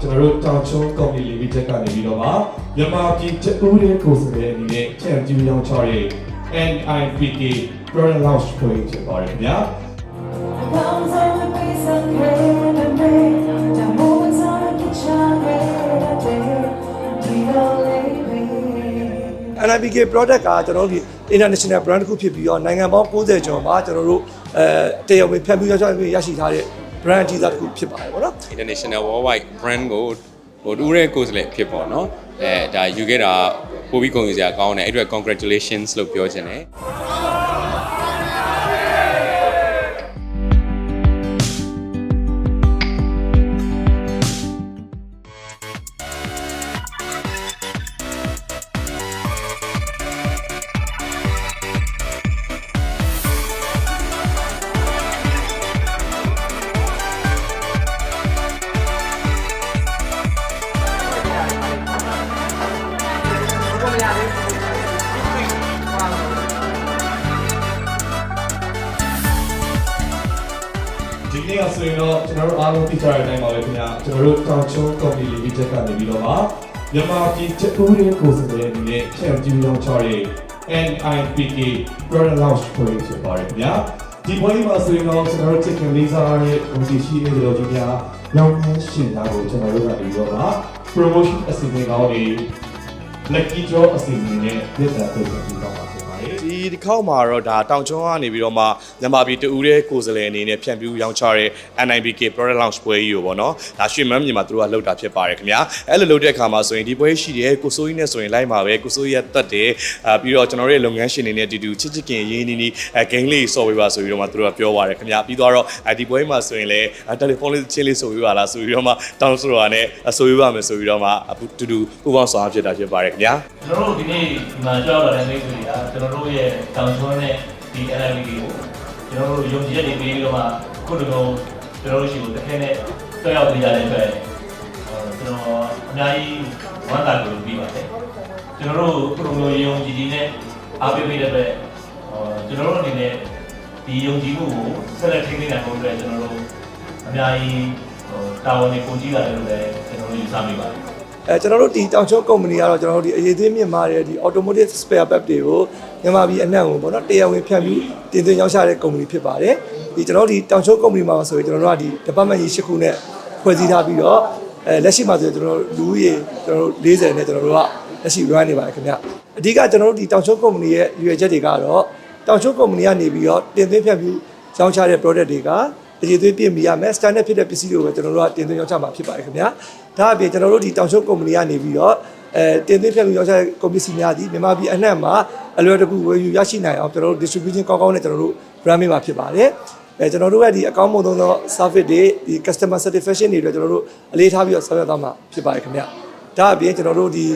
ကျွန်တော်တို့တောင်ချုံကော်မတီလီမိတက်ကနေပြီးတော့မှမြန်မာပြည်တဦးတဲ့ကိုယ်စားလှယ်အနေနဲ့ချန်ကျူရောင်းချတဲ့ NIPK Product Launch ကိုဖြစ်ပါတယ်ခင်ဗျာ Comes on the piece of bread and bread. The moments on the kitchen red We don't leave NIPK product ကကျွန်တော်တို့ဒီ international brand တစ်ခုဖြစ်ပြီးတော့နိုင်ငံပေါင်း90ကျော်မှာကျွန်တော်တို့အဲတရားဝင်ဖြန့်ဖြူးရောက်ချရရှိထားတဲ့ brand ကြီးစားတစ်ခုဖြစ်ပါတယ်ပေါ့နော် international worldwide brand ကိုဟိုတူရဲကိုယ်စားလှယ်ဖြစ်ပေါ့နော်အဲဒါယူခဲ့တာပို့ပြီးကုန်ယူစရာကောင်းတယ်အဲ့အတွက် congratulations လို့ပြောချင်တယ် ဒီနေ့ကဆိုရင်တော့ကျွန်တော်တို့အားလုံးသိကြတဲ့အတိုင်းပါပဲခင်ဗျာကျွန်တော်တို့တောင်ချုံကော်မတီလီမိတက်ကနေပြီးတော့မှမြန်မာပြည်တဦးတဲ့ကိုယ်စားလှယ်အနေနဲ့ချန်ကျူရောင်းချတဲ့ NIPK Product Launch ကိုဖြစ်ပါတယ်ခင်ဗျာဒီပွဲမှာဆိုရင်တော့ကျွန်တော်တို့ chicken လေးစားရဲ့ကုန်စည်ရှိတဲ့လူကြီးများရောင်းနှန်းရှင်သားကိုကျွန်တော်တို့ကနေပြီးတော့မှ promotion အစီအစဉ်ကောင်းတွေ lucky draw အစီအစဉ်နဲ့ပြည်သက်ပြုလုပ်ပြီးတော့မှာဖြစ် ပါတယ်ဒီတစ်ခေါက်မှာတော့ဒါတောင်ကျွန်းကနေပြီးတော့မှမြန်မာပြည်တူတဲ့ကိုယ်စားလှယ်အနေနဲ့ဖြန့်ဖြူးရောင်းချတဲ့ NIPK product launch ပွဲကြီးကိုပေါ့နော်ဒါရွှေမန်းမြေမှာသူတို့ကလှုပ်တာဖြစ်ပါတယ်ခင်ဗျာအဲ့လိုလှုပ်တဲ့အခါမှာဆိုရင်ဒီပွဲရှိတယ်ကိုစိုးကြီးနဲ့ဆိုရင်လိုက်မှာပဲကိုစိုးကြီးရဲ့တက်တယ်အာပြီးတော့ကျွန်တော်တို့ရဲ့လုပ်ငန်းရှင်တွေနဲ့အတူတူချစ်ချစ်ခင်ရင်းနှီးနှီးအဲဂိမ်းလေးဆော့ပေးပါဆိုပြီးတော့မှသူတို့ကပြောပါတယ်ခင်ဗျာပြီးတော့အဲဒီပွဲမှာဆိုရင်လည်းတယ်လီဖုန်းလေးချင်းလေးဆိုပြီးပါလားဆိုပြီးတော့မှတောင်းဆိုတာနဲ့ဆိုပြီးပါမယ်ဆိုပြီးတော့မှအခုတူတူပူပေါင်းဆောင်ဖြစ်တာဖြစ်ပါတယ်ခင်ဗျာကျွန်တော်တို့ဒီနေ့ဒီမှာကြောက်လာတဲ့မိတ်ဆွေတွေကကျွန်တော်တို့ရဲ့တောင်ချွန်းနဲ့ဒီ NLD ကိုကျွန်တော်တို့ယုံကြည်ချက်တွေပေးပြီးတော့မှခုတကောင်ကျွန်တော်တို့ရှိကိုတစ်ခဲနဲ့တွေ့ရောက်နေကြတဲ့အတွက်ကျွန်တော်အများကြီးဝမ်းသာကြလို့ပြီးပါတယ်ကျွန်တော်တို့ခုတကောင်ယုံကြည်ကြည်နဲ့အားပေးပေးတဲ့အတွက်ကျွန်တော်တို့အနေနဲ့ဒီယုံကြည်မှုကိုဆက်လက်ထိန်းသိမ်းနိုင်ဖို့အတွက်ကျွန်တော်တို့အများကြီးတာဝန်တွေပုံကြည့်ရတယ်လို့လည်းကျွန်တော်တို့ယူဆမိပါတယ် အဲကျွန်တော်တို့ဒီတောင်ချုံကုမ္ပဏီကတော့ကျွန်တော်တို့ဒီအရေးသေးမြင့်မားတဲ့ဒီ automotive spare part တွေကိုမြန်မာပြည်အနှံ့ကိုပေါ့နော်တရားဝင်ဖြန့်ပြီးတင်သွင်းရောင်းချတဲ့ကုမ္ပဏီဖြစ်ပါတယ်ဒီကျွန်တော်တို့ဒီတောင်ချုံကုမ္ပဏီမှာဆိုရင်ကျွန်တော်တို့ကဒီ department ကြီး၈ခုနဲ့ဖွဲ့စည်းထားပြီးတော့အဲလက်ရှိမှာဆိုရင်ကျွန်တော်တို့လူဦးရေကျွန်တော်တို့40နဲ့ကျွန်တော်တို့ကလက်ရှိ run နေပါတယ်ခင်ဗျအဓိကကျွန်တော်တို့ဒီတောင်ချုံကုမ္ပဏီရဲ့ရွေချက်တွေကတော့တောင်ချုံကုမ္ပဏီကနေပြီးတော့တင်သွင်းဖြန့်ပြီးရောင်းချတဲ့ product တွေက အရေးသွေးပြည့်မီရမယ် standard ဖြစ်တဲ့ပစ္စည်းတွေကိုပဲကျွန်တော်တို့ကတင်သွင်းရောင်းချမှာဖြစ်ပါတယ်ခင်ဗျာဒါအပြင်ကျွန်တော်တို့ဒီတောင်ချုံကုမ္ပဏီကနေပြီးတော့အဲတင်သွင်းဖြန့်ပြီးရောင်းချတဲ့ကုန်ပစ္စည်းများသည်မြန်မာပြည်အနှံ့မှာအလွယ်တကူဝယ်ယူရရှိနိုင်အောင်ကျွန်တော်တို့ distribution ကောင်းကောင်းနဲ့ကျွန်တော်တို့ brand မှာဖြစ်ပါတယ်အဲကျွန်တော်တို့ရဲ့ဒီအကောင့်မုံသုံးသော service တွေဒီ customer satisfaction တွေအတွက်ကျွန်တော်တို့အလေးထားပြီးတော့ဆောင်ရွက်သွားမှာဖြစ်ပါတယ်ခင်ဗျာဒါအပြင်ကျွန်တော်တို့ဒီ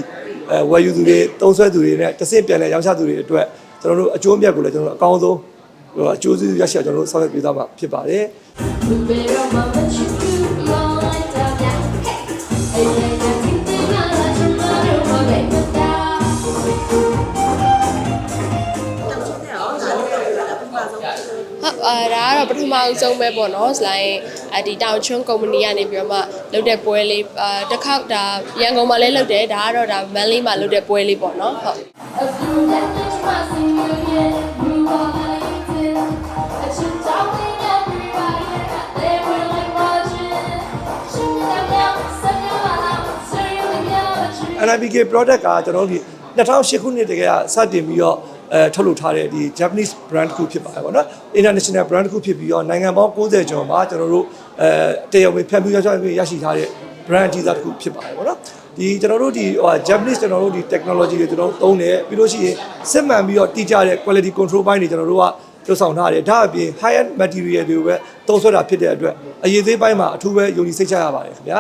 အဲဝယ်ယူသူတွေသုံးဆွဲသူတွေနဲ့တစ်ဆင့်ပြန်လဲရောင်းချသူတွေအတွက်ကျွန်တော်တို့အကျိုးအမြတ်ကိုလည်းကျွန်တော်တို့အကောင်းဆုံးဟို အကျိုးစီးရရှိအောင်ကျွန်တော်တို့ဆောင်ရွက်ပေးသွားမှာဖြစ်ပါတယ် We better mama you long like that Hey hey hey think the mama to mother what they put down ဟုတ်အာဒါကတော့ပထမအဆုံးပဲပေါ့နော်စလိုင်းအဒီတောင်ချွန်းကုမ္ပဏီကနေပြီးတော့မှလုပ်တဲ့ပွဲလေးအာတစ်ခေါက်ဒါရန်ကုန်မှာလည်းလုပ်တယ်ဒါကတော့ဒါမန်လေးမှာလုပ်တဲ့ပွဲလေးပေါ့နော်ဟုတ် NIPK product ကကျွန်တော်တို့ဒီ2008ခုနှစ်တကယ်ကစတင်ပြီးတော့အဲထုတ်လုပ်ထားတဲ့ဒီ Japanese brand တစ်ခုဖြစ်ပါတယ်ပေါ့နော် international brand တစ်ခုဖြစ်ပြီးတော့နိုင်ငံပေါင်း90ကျော်မှာကျွန်တော်တို့အဲတရားဝင်ဖြန့်ဖြူးရောက်ချရရှိထားတဲ့ brand ကြီးစားတစ်ခုဖြစ်ပါတယ်ပေါ့နော်ဒီကျွန်တော်တို့ဒီဟို Japanese ကျွန်တော်တို့ဒီ technology တွေကျွန်တော်တို့သုံးတယ်ပြီးလို့ရှိရင်စစ်မှန်ပြီးတော့တိကျတဲ့ quality control ဘိုင်းတွေကျွန်တော်တို့က လွတ်ဆောင်ထားတယ်ဒါအပြင် high end material တွေကိုပဲသုံးဆွဲတာဖြစ်တဲ့အတွက်အရေးသေးပိုင်းမှာအထူးပဲယုံကြည်စိတ်ချရပါတယ်ခင်ဗျာ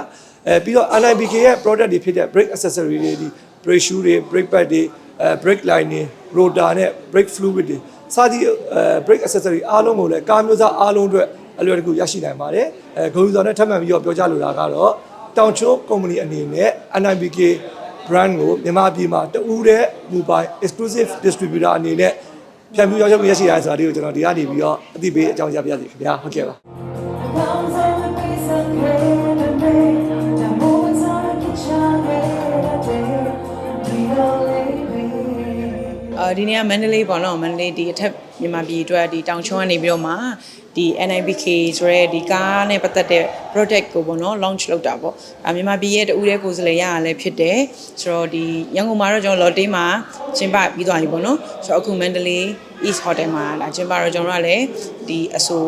အဲပြီးတော့ NIPK ရဲ့ product တွေဖြစ်တဲ့ brake accessory တွေဒီ brake shoe တွေ brake pad တွေအဲ brake line တွေ rotor နဲ့ brake fluid တွေစသည်အဲ brake accessory အားလုံးကိုလည်းကားမျိုးစားအားလုံးအတွက်အလွယ်တကူရရှိနိုင်ပါတယ်အဲဂုဏ်ယူဆောင်နဲ့ထပ်မံပြီးတော့ပြောကြားလိုတာကတော့တောင်ချိုး company အနေနဲ့ NIPK brand ကိုမြန်မာပြည်မှာတဦးတဲ့ mobile exclusive distributor အနေနဲ့ ပြန်ပြီးရောက်ရောက်ရရှိရတယ်ဆိုတာလေးကိုကျွန်တော်ဒီကနေပြီးတော့အသိပေးအကြောင်းကြားပြရစီခင်ဗျာဟုတ်ကဲ့ပါ အာဒီနေ့ကမန္တလေးပေါ့နော်မန္တလေးဒီအထက်မြန်မာပြည်အတွက်ဒီတောင်ချုံကနေပြီးတော့မှ ဒီ NIBK ဆိုရဲဒီကားနဲ့ပတ်သက်တဲ့ product ကိုပေါ့နော် launch လုပ်တာပေါ့အာမြန်မာပြည်ရဲ့တူတဲ့ကိုယ်စားလှယ်ရရလည်းဖြစ်တယ်ဆိုတော့ဒီရန်ကုန်မှာတော့ကျွန်တော် lottery မှာကျင်းပပြီးသွားပြီပေါ့နော်ဆိုတော့အခုမန္တလေး East Hotel မှာလာကျင်းပတော့ကျွန်တော်တို့ကလည်းဒီအဆို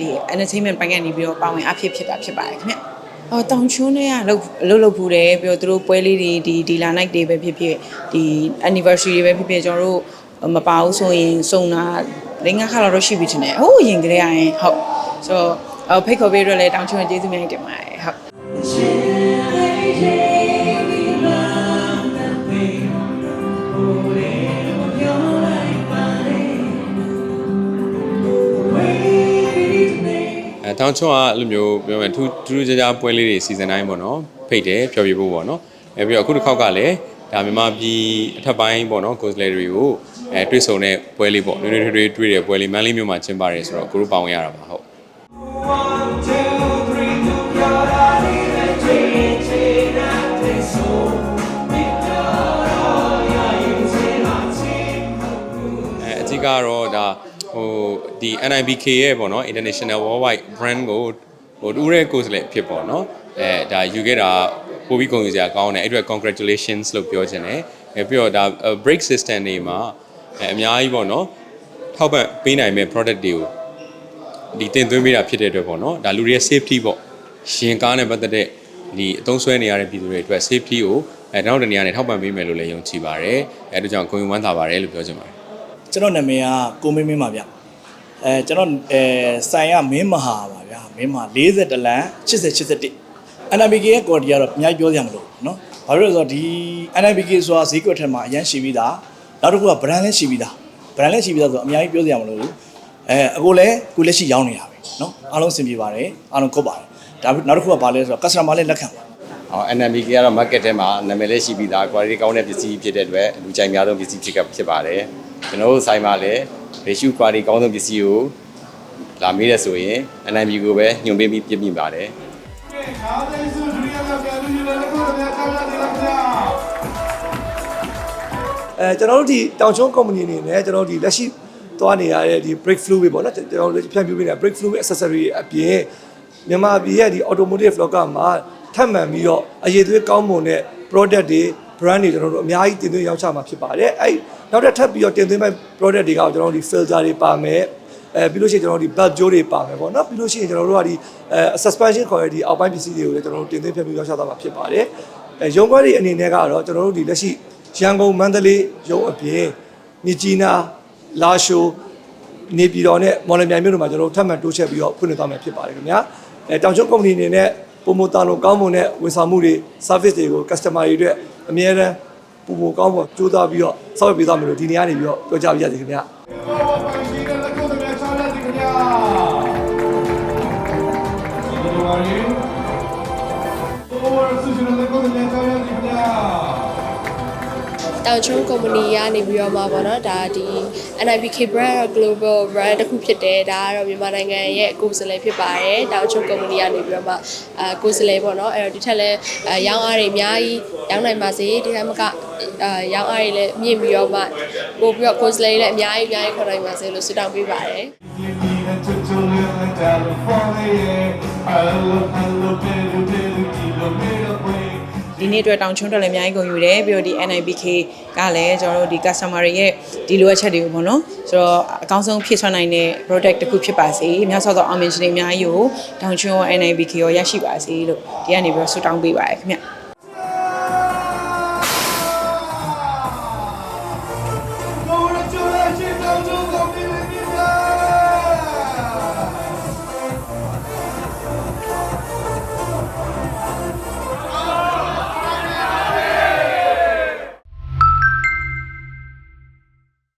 ဒီ entertainment ပိုင်းကနေပြီးတော့ပါဝင်အဖြစ်ဖြစ်တာဖြစ်ပါတယ်ခင်ဗျအော်တောင်ချုံနဲ့ကလှုပ်လှုပ်လှုပ်ဖူးတယ်ပြီးတော့သူတို့ပွဲလေးတွေဒီဒီလာ night တွေပဲဖြစ်ဖြစ်ဒီ anniversary တွေပဲဖြစ်ဖြစ်ကျွန်တော်တို့မပါဘူးဆိုရင်စုံတာ လင်းငါးခါတော့ရှိပြီထင်တယ်ဟိုးရင်ကလေးရရင်ဟုတ်ဆိုတော့အော်ဖိတ်ခေါ်ပေးရလဲတောင်ချုံကျေးဇူးများတင်ပါတယ်ဟုတ်အဲတောင်ချွန်းကအဲ့လိုမျိုးပြောမယ်ထူးထူးခြားခြားပွဲလေးတွေစီစဉ်တိုင်းပေါ့နော်ဖိတ်တယ်ဖျော်ဖြေဖို့ပေါ့နော်အဲပြီးတော့အခုတစ်ခေါက်ကလည်း ဒါမြန်မာပြည်အထက်ပိုင်းပေါ့နော်ကိုယ်စားလှယ်တွေကိုအဲတွေ့ဆုံတဲ့ပွဲလေးပေါ့နွေနွေထွေးထွေးတွေ့တဲ့ပွဲလေးမန်းလေးမြို့မှာကျင်းပတယ်ဆိုတော့ကိုတို့ပါဝင်ရတာပါဟုတ်အဲအကြီးကတော့ဒါဟိုဒီ NIBK ရဲ့ပေါ့နော် International Worldwide Brand ကိုဟိုတူတဲ့ကိုယ်စားလှယ်ဖြစ်ပေါ့နော်အဲဒါယူခဲ့တာ ပို့ပြီးကုန်ယူစရာကောင်းတယ်အဲ့အတွက် congratulations လို့ပြောချင်တယ်အဲပြီးတော့ဒါ break system တွေမှာအဲအများကြီးပေါ့နော်ထောက်ပံ့ပေးနိုင်မဲ့ product တွေကိုဒီတင်သွင်းပေးတာဖြစ်တဲ့အတွက်ပေါ့နော်ဒါလူတွေရဲ့ safety ပေါ့ရှင်ကားနဲ့ပတ်သက်တဲ့ဒီအသုံးဆွဲနေရတဲ့ပြည်သူတွေအတွက် safety ကိုအဲနောက်တစ်နေရာနဲ့ထောက်ပံ့ပေးမယ်လို့လည်းယုံကြည်ပါတယ်အဲဒါကြောင့်ကိုယ်ဝင်ဝမ်းသာပါတယ်လို့ပြောချင်ပါတယ်ကျွန်တော်နာမည်ကကိုမင်းမင်းပါဗျအဲကျွန်တော်အဲဆိုင်ကမင်းမဟာပါဗျာမင်းမဟာ40လမ်း80 81 NIBK ရဲ့ quality ကတော့အများကြီးပြောစရာမလိုဘူးเนาะဘာလို့လဲဆိုတော့ဒီ NIBK ဆိုတာဈေးကွက်ထဲမှာအရန်ရှိပြီးသားနောက်တစ်ခုက brand လည်းရှိပြီးသား brand လည်းရှိပြီးသားဆိုတော့အများကြီးပြောစရာမလိုဘူးအဲအခုလည်းခုလက်ရှိရောင်းနေတာပဲเนาะအားလုံးအဆင်ပြေပါတယ်အားလုံးကုတ်ပါတယ်ဒါပေမဲ့နောက်တစ်ခုကဘာလဲဆိုတော့ customer လည်းလက်ခံပါ အော် NMBK ကတော့ market ထဲမှာနာမည်လေးရှိပြီးသား quality ကောင်းတဲ့ပစ္စည်းဖြစ်တဲ့အတွက်လူကြိုက်များဆုံးပစ္စည်းဖြစ်ကဖြစ်ပါတယ်ကျွန်တော်တို့ဆိုင်မှာလည်း ratio quality ကောင်းဆုံးပစ္စည်းကိုလာမေးရဆိုရင် NMBK ကိုပဲညွှန်ပေးပြီးပြပြပါတယ် အားလုံးစုဒုတိယကပြန်လူယူလည်းကိုယ်လည်းကောင်းရတယ်လားဗျာအဲကျွန်တော်တို့ဒီတောင်ချုံ company အနေနဲ့ကျွန်တော်တို့ဒီလက်ရှိသွားနေရတဲ့ဒီ break flu ပဲပေါ့နော်ကျွန်တော်တို့ဖြန့်ပြပေးနေတာ break flu accessory အပြင်မြန်မာပြည်ရဲ့ဒီ automotive vlogger မှာထပ်မံပြီးတော့အရေးသွေးကောင်းမွန်တဲ့ product တွေ brand တွေကျွန်တော်တို့အများကြီးတင်သွင်းရောင်းချမှာဖြစ်ပါတယ်အဲ့နောက်တစ်ထပ်ပြီးတော့တင်သွင်းမဲ့ product တွေကကျွန်တော်တို့ဒီ filter တွေပါမယ် အဲပြီးလို့ရှိရင်ကျွန်တော်တို့ဒီ belt ကြိုးတွေပါမယ်ပေါ့နော်ပြီးလို့ရှိရင်ကျွန်တော်တို့ကဒီအဲ suspension ခေါ်ရတဲ့ဒီအောက်ပိုင်းပစ္စည်းတွေကိုလည်းကျွန်တော်တို့တင်သွင်းဖြန့်ပြီးရောင်းချသွားမှာဖြစ်ပါတယ်အဲရုံးခွဲတွေအနေနဲ့ကတော့ကျွန်တော်တို့ဒီလက်ရှိရန်ကုန်မန္တလေးရုံးအပြင်မြစ်ကြီးနားလာရှိုးနေပြည်တော်နဲ့မော်လမြိုင်မြို့တို့မှာကျွန်တော်တို့ထပ်မံတိုးချက်ပြီးတော့ဖွင့်လှစ်သွားမှာဖြစ်ပါတယ်ခင်ဗျာအဲတောင်ချုံကုမ္ပဏီအနေနဲ့ပုံမတာလုံးကောင်းမွန်တဲ့ဝန်ဆောင်မှုတွေ service တွေကို customer တွေအတွက်အများအားပုံမကောင်းမွန်ကြိုးစားပြီးတော့ဆောက်ရွက်ပေးသွားမယ်လို့ဒီနေရာနေပြီးတော့ပြောကြားပြရစီခင်ဗျာ ကုမ္ပဏီကနေပြီးတော့မှာပေါ့နော်ဒါဒီ NIBK brand တော့ global brand တစ်ခုဖြစ်တယ်ဒါကတော့မြန်မာနိုင်ငံရဲ့ကိုယ်စားလှယ်ဖြစ်ပါတယ်တောင်ချုံကုမ္ပဏီကနေပြီးတော့မှအာကိုယ်စားလှယ်ပေါ့နော်အဲ့တော့ဒီထက်လည်းအာရောင်းအားတွေအများကြီးရောင်းနိုင်ပါစေဒီထက်မကအာရောင်းအားတွေလည်းမြင့်ပြီးတော့မှပို့ပြီးတော့ကိုယ်စားလှယ်တွေလည်းအများကြီးအများကြီးခေါ်နိုင်ပါစေလို့ဆုတောင်းပေးပါတယ် ဒီနေ့အတွက်တောင်ချုံတက်လည်းအများကြီးကုန်ယူတယ်ပြီးတော့ဒီ NIBK ကလည်းကျွန်တော်တို့ဒီ customer တွေရဲ့ဒီလိုအပ်ချက်တွေကိုပေါ့နော်ဆိုတော့အကောင်းဆုံးဖြည့်ဆွမ်းနိုင်တဲ့ product တစ်ခုဖြစ်ပါစေအများဆုံးသောအောင်မြင်ခြင်းတွေအများကြီးကိုတောင်ချုံရော NIBK ရောရရှိပါစေလို့ဒီကနေပြီးတော့ဆုတောင်းပေးပါရခင်ဗျ